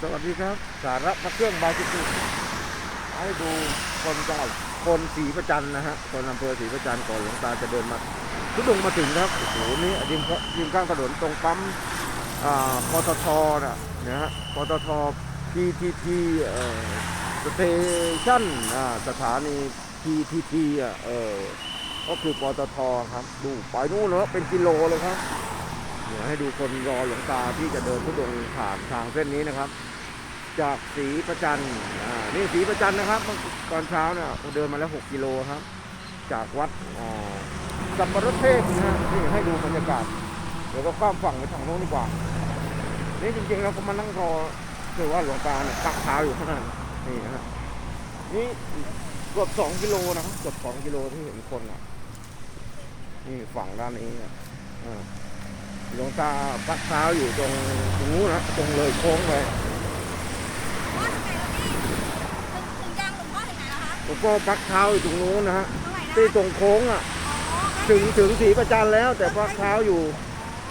สวัสดีครับ สาระพระเครื่องบายจิตุให้ดูคนก่อนคนศรีประจันนะฮะคนอำเภอศรีประจันก่อนหลวงตาจะเดินมาทุดงมาถึงครับโอ้โหนี่ริมริมข้างถนนตรงปั๊มอ่าปตทนะนะฮะปตท PTT เอ่อสเตชันอ่าสถานี PTT อะเออก็คือปตทครับ ดูไปนู่นเนอะเป็นกิโลเลยครับ เดี๋ยวให้ดูคนรอหลวงตาที่จะเดินทุดงผ่านทางเส้นนี้นะครับ จากศรีประจันอ่านี่ศรีประจันนะครับก่อตอนเช้าเนี่ยเดินมาแล้ว6กิโลครับ จากวัดอ่าสัมปรเทพนะฮะนี่ให้ดูบรรยากาศเดี๋ยวก็ข้ามฝั่งไปทางโน้นดีกว่านี่จริงๆเราก็มานั่งรอคือว่าหลวงตาเนี่ยปักเท้าอยู่ข้างหน้านี่นะฮะนี่เกือบสองกิโลนะครับเกือบสองกิโลที่เห็นคนอะนี่ฝั่งด้านนี้อ่า หลวงตาปักเท้าอยู่ตรงตรงนู้นนะตรงเลยโค้งไปพ่อถึงไหนแล้วพี่ถึงถึงยังหลวงพ่อถึงไหนแล้วคะหลวงพ่อปักเท้าอยู่ตรงนู้นนะฮะตรงไหนนะที่ตรงโค้งอะอ๋อถึงถึงสีประจันแล้ว แต่ปักเท้าอยู่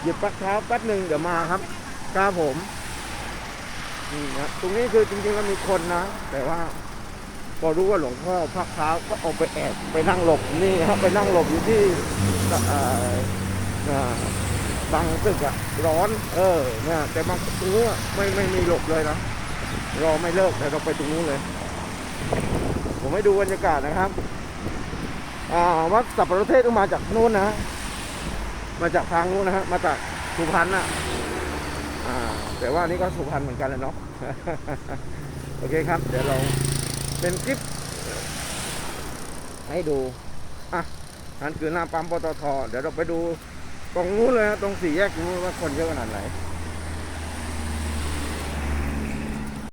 หยิบปักเท้าแป๊บหนึ่งเดี๋ยวมาครับครับผมนี่นะตรงนี้คือจริงๆแล้วมีคนนะ แต่ว่า พอรู้ว่าหลวงพ่อพักเท้าก็เอาไปแอบไปนั่งหลบนี่ครับไปนั่งหลบอยู่ที่เอ่อเอ่อ บางตึกอะร้อน เออเนี่ยแต่บางตรงนู้นอะไม่ไม่มีหลบเลยนะ รอไม่เลิกแต่เราไปตรงนู้นเลย ผมให้ดูบรรยากาศนะครับ อ่าวัดสัปปะรดเทศมาจากนู้นนะ มาจากทางนู้นนะฮะ มาจากสุพรรณน่ะอ่า แต่ว่านี่ก็สุพรรณเหมือนกันแหละเนาะ โอเคครับ เดี๋ยวเราเป็นคลิป ให้ดู อะนั่นคือหน้าปั๊มปตท เดี๋ยวเราไปดู ตรงนู้นเลยฮะตรงสี่แยกนู้นว่าคนเยอะขนาดไหน